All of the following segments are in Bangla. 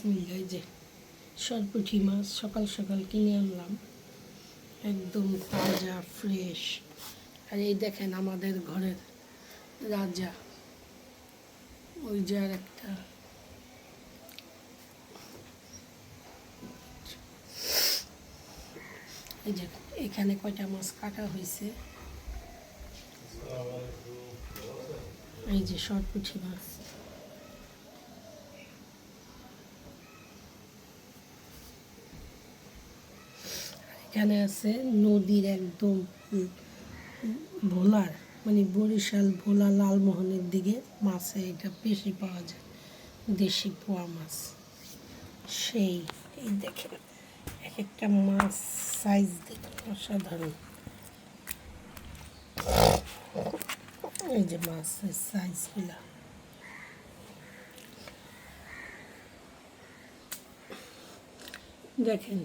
বিসমিল্লা যে সরপুঠি মাছ সকাল সকাল কিনে আনলাম। একদম তাজা ফ্রেশ আর এই দেখেন আমাদের ঘরের রাজা। ওই যে আর একটা। এই যে এখানে কয়টা মাছ কাটা হয়েছে? এই যে সরপুঠি মাছ। এখানে আছে নদীর একদম ভোলার মানে বরিশাল, ভোলা, লালমোহনের দিকে মাছে এটা বেশি পাওয়া যায়, দেশি পোয়া মাছ। সেই, এই দেখেন এক একটা মাছ সাইজ দেখুন, অসাধারণ। এই যে মাছের সাইজগুলা দেখেন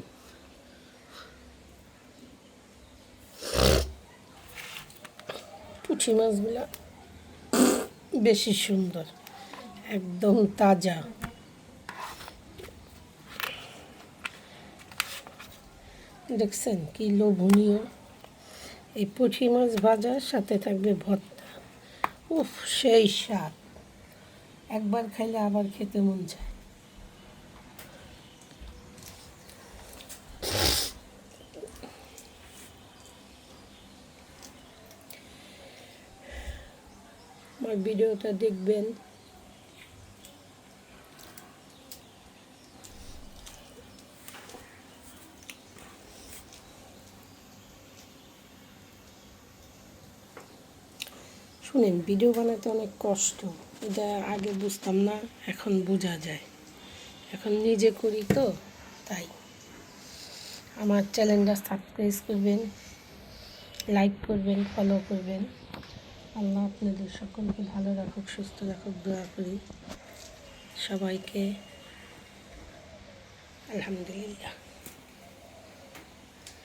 পুঁটি মাছগুলা বেশি সুন্দর, একদম তাজা। দেখছেন কি লোভনীয়? এই পুঁটি মাছ ভাজার সাথে থাকবে ভর্তা। উফ, সেই স্বাদ। একবার খাইলে আবার খেতে মন চায়। আমার ভিডিওটা দেখবেন। শুনেন, ভিডিও বানাতে অনেক কষ্ট। এটা আগে বুঝতাম না, এখন বোঝা যায়। এখন নিজে করি তো, তাই। আমার চ্যানেলটা সাবস্ক্রাইব করবেন লাইক করবেন ফলো করবেন। আল্লাহ আপনাদের সকলকে ভালো রাখুক সুস্থ রাখুক দোয়া করি। সবাইকে আলহামদুলিল্লাহ।